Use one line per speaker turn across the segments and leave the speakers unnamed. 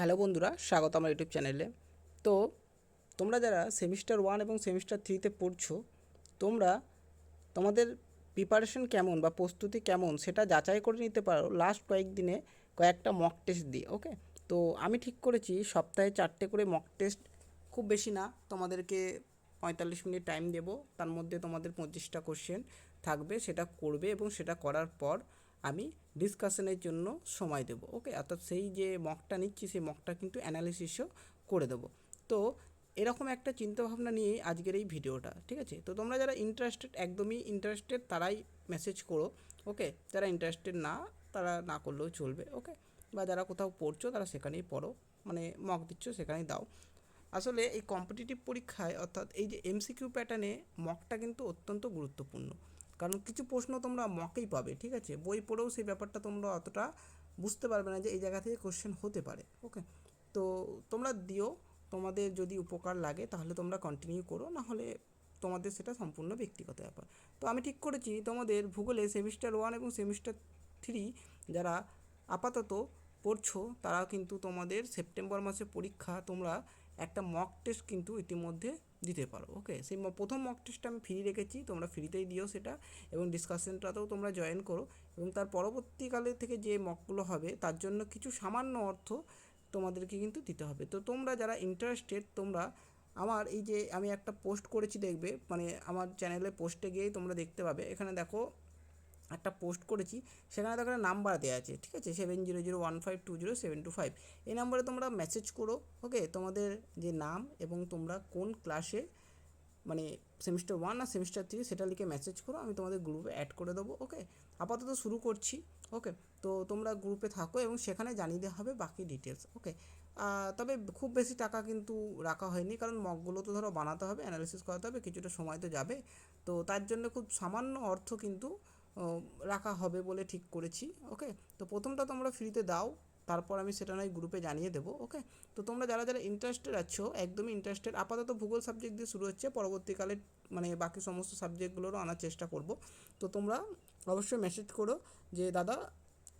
Hello বন্ধুরা, স্বাগত আমার ইউটিউব চ্যানেলে। তো তোমরা যারা সেমিস্টার ওয়ান এবং সেমিস্টার থ্রিতে পড়ছো, তোমরা তোমাদের প্রিপারেশন কেমন বা প্রস্তুতি কেমন সেটা যাচাই করে নিতে পারো লাস্ট কয়েকদিনে কয়েকটা মক টেস্ট দিয়ে ওকে তো আমি ঠিক করেছি, সপ্তাহে চারটে করে মক টেস্ট খুব বেশি না, তোমাদেরকে পঁয়তাল্লিশ মিনিট টাইম দেবো। তার মধ্যে তোমাদের পঁচিশটা কোশ্চেন থাকবে, সেটা করবে এবং সেটা করার পর আমি ডিসকাশনের জন্য সময় দেবো। ওকে অর্থাৎ সেই যে মকটা নিচ্ছি, সেই মকটা কিন্তু অ্যানালিসিসও করে দেবো। তো এরকম একটা চিন্তাভাবনা নিয়েই আজকের এই ভিডিওটা ঠিক আছে? তো তোমরা যারা ইন্টারেস্টেড একদমই ইন্টারেস্টেড তারাই মেসেজ করো। ওকে যারা ইন্টারেস্টেড না, তারা না করলেও চলবে। ওকে বা যারা কোথাও পড়ছো, তারা সেখানেই পড়ো। মানে মক দিচ্ছ, সেখানেই দাও। আসলে এই কম্পিটিটিভ পরীক্ষায়, অর্থাৎ এই যে এমসিকিউ প্যাটার্নে মকটা কিন্তু অত্যন্ত গুরুত্বপূর্ণ। কারণ কিছু প্রশ্ন তোমরা মকেই পাবে, ঠিক আছে? বই পড়েও সেই ব্যাপারটা তোমরা অতটা বুঝতে পারবে না যে এই জায়গা থেকে কোশ্চেন হতে পারে ওকে তো তোমরা দিও, তোমাদের যদি উপকার লাগে তাহলে তোমরা কন্টিনিউ করো, না হলে তোমাদের সেটা সম্পূর্ণ ব্যক্তিগত ব্যাপার। তো আমি ঠিক করেছি, তোমাদের ভূগোলে সেমিস্টার ওয়ান এবং সেমিস্টার থ্রি যারা আপাতত পড়ছো তারা কিন্তু তোমাদের সেপ্টেম্বর মাসে পরীক্ষা তোমরা একটা মক টেস্ট কিন্তু ইতিমধ্যে দিতে পারো। ওকে সেই প্রথম মক টেস্টটা আমি ফ্রি রেখেছি, তোমরা ফ্রিতেই দিও সেটা এবং ডিসকাশনটাতেও তোমরা জয়েন করো এবং তার পরবর্তীকালে থেকে যে মকগুলো হবে, তার জন্য কিছু সামান্য অর্থ তোমাদেরকে কিন্তু দিতে হবে। তো তোমরা যারা ইন্টারেস্টেড তোমরা আমার এই যে আমি একটা পোস্ট করেছি দেখবে মানে আমার চ্যানেলে পোস্টে গিয়েই তোমরা দেখতে পাবে। এখানে দেখো একটা পোস্ট করেছি, সেখানে দেখো নাম্বার দেওয়া আছে, ঠিক আছে? Seven zero zero one five two zero seven two five এই নাম্বারে তোমরা মেসেজ করো ওকে তোমাদের যে নাম এবং তোমরা কোন ক্লাসে মানে সেমিস্টার ওয়ান আর সেমিস্টার থ্রি সেটা লিখে মেসেজ করো, আমি তোমাদের গ্রুপে অ্যাড করে দেবো ওকে আপাতত শুরু করছি ওকে তো তোমরা গ্রুপে থাকো এবং সেখানে জানিয়ে দেওয়া হবে বাকি ডিটেলস ওকে তবে খুব বেশি টাকা কিন্তু রাখা হয়নি, কারণ মগগুলো তো ধরো বানাতে হবে অ্যানালিসিস করাতে হবে, কিছুটা সময় তো যাবে। তো তার জন্য খুব সামান্য অর্থ কিন্তু রাখা হবে বলে ঠিক করেছি ওকে তো প্রথমটা তোমরা ফ্রিতে দাও, তারপর আমি সেটা নয় গ্রুপে জানিয়ে দেবো ওকে তো তোমরা যারা যারা ইন্টারেস্টেড আছো, একদমই ইন্টারেস্টেড আপাতত ভূগোল সাবজেক্ট দিয়ে শুরু হচ্ছে, পরবর্তীকালে মানে বাকি সমস্ত সাবজেক্টগুলোরও আনার চেষ্টা করব। তো তোমরা অবশ্যই মেসেজ করো যে, দাদা,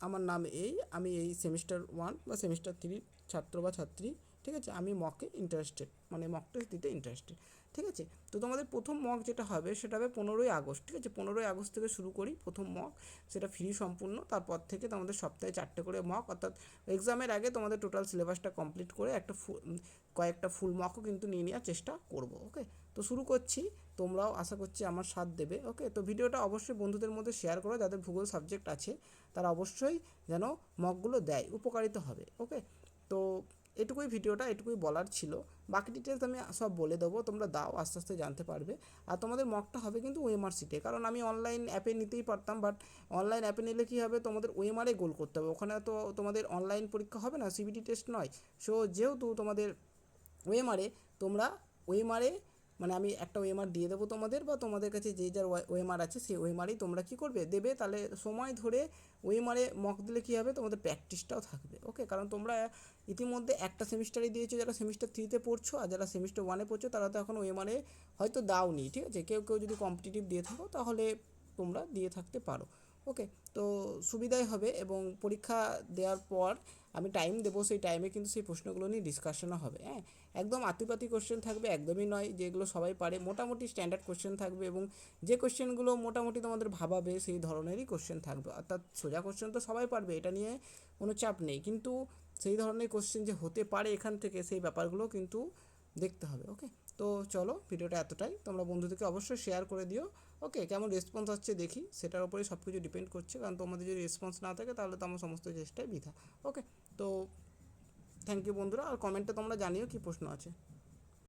আমার নাম এই, আমি এই সেমিস্টার ওয়ান বা সেমিস্টার থ্রির ছাত্র বা ছাত্রী ঠিক আছে? আমি মকে ইন্টারেস্টেড মানে মক টেস্ট দিতে ইন্টারেস্টেড ঠিক আছে? তো তোমাদের প্রথম মক যেটা হবে সেটা হবে পনেরোই আগস্ট ঠিক আছে? পনেরোই আগস্ট থেকে শুরু করি প্রথম মক সেটা ফ্রি সম্পূর্ণ তারপর থেকে তোমাদের সপ্তাহে চারটে করে মক অর্থাৎ এক্সামের আগে তোমাদের টোটাল সিলেবাসটা কমপ্লিট করে একটা ফু- উম, কয়েকটা ফুল মকও কিন্তু নিয়ে নেওয়ার চেষ্টা করব ওকে তো শুরু করছি তোমরাও আশা করছি আমার সাথ দেবে ওকে তো ভিডিওটা অবশ্যই বন্ধুদের মধ্যে শেয়ার করো যাদের ভূগোল সাবজেক্ট আছে তারা অবশ্যই যেন মকগুলো দেয় উপকারিত হবে ওকে তো এটুকুই ভিডিওটা, এটুকুই বলার ছিল। বাকি ডিটেলস আমি সব বলে দেবো, তোমরা দাও, আস্তে আস্তে জানতে পারবে। আর তোমাদের মকটা হবে কিন্তু ওএমআর সিটে কারণ আমি অনলাইন অ্যাপে নিতেই পারতাম বাট অনলাইন অ্যাপে নিলে কী হবে, তোমাদের ওএমআরে গোল করতে হবে। ওখানে তো তোমাদের অনলাইন পরীক্ষা হবে না সিবিটি টেস্ট নয়। সো যেহেতু তোমাদের ওএমআরে তোমরা ওএমআরে মানে আমি একটা ওএমআর দিয়ে দেবো তোমাদের বা তোমাদের কাছে যে যার ওএমআর আছে সেই ওএমআরই তোমরা কী করবে? দেবে তাহলে সময় ধরে ওএমআরে মক দিলে কী হবে? তোমাদের প্র্যাকটিসটাও থাকবে ওকে কারণ তোমরা ইতিমধ্যে একটা সেমিস্টারই দিয়েছ, যারা সেমিস্টার থ্রিতে পড়ছো আর যারা সেমিস্টার ওয়ানে পড়ছো তারা তো এখন ওএমআরে হয়তো দাও দাওনি, ঠিক আছে? কেউ কেউ যদি কম্পিটিটিভ দিয়ে থাকো তাহলে তোমরা দিয়ে থাকতে পারো ওকে তো সুবিধাই হবে এবং পরীক্ষা দেওয়ার পর আমি টাইম দেবো সেই টাইমে কিন্তু সেই প্রশ্নগুলো নিয়ে ডিসকাশনও হবে হ্যাঁ? একদম আতিপাতি কোশ্চেন থাকবে একদমই নয়, যেগুলো সবাই পারে। মোটামুটি স্ট্যান্ডার্ড কোশ্চেন থাকবে এবং যে কোশ্চেনগুলো মোটামুটি তোমাদের ভাবাবে সেই ধরনেরই কোশ্চেন থাকবে। অর্থাৎ সোজা কোশ্চেন তো সবাই পারবে, এটা নিয়ে কোনো চাপ নেই। কিন্তু সেই ধরনের কোশ্চেন যে হতে পারে এখান থেকে সেই ব্যাপারগুলো কিন্তু দেখতে হবে ওকে তো চলো, ভিডিওটা এতটাই। তোমরা বন্ধুদেরকে অবশ্যই শেয়ার করে দিও। ওকে কেমন রেসপন্স হচ্ছে দেখি। সেটার উপরে সব কিছু ডিপেন্ড করছে, কারণ তোমাদের যদি রেসপন্স না থাকে, তাহলে তো আমার সমস্ত চেষ্টাই বৃথা। ওকে তো থ্যাংক ইউ বন্ধুরা, আর কমেন্টে তোমরা জানিও কী প্রশ্ন আছে।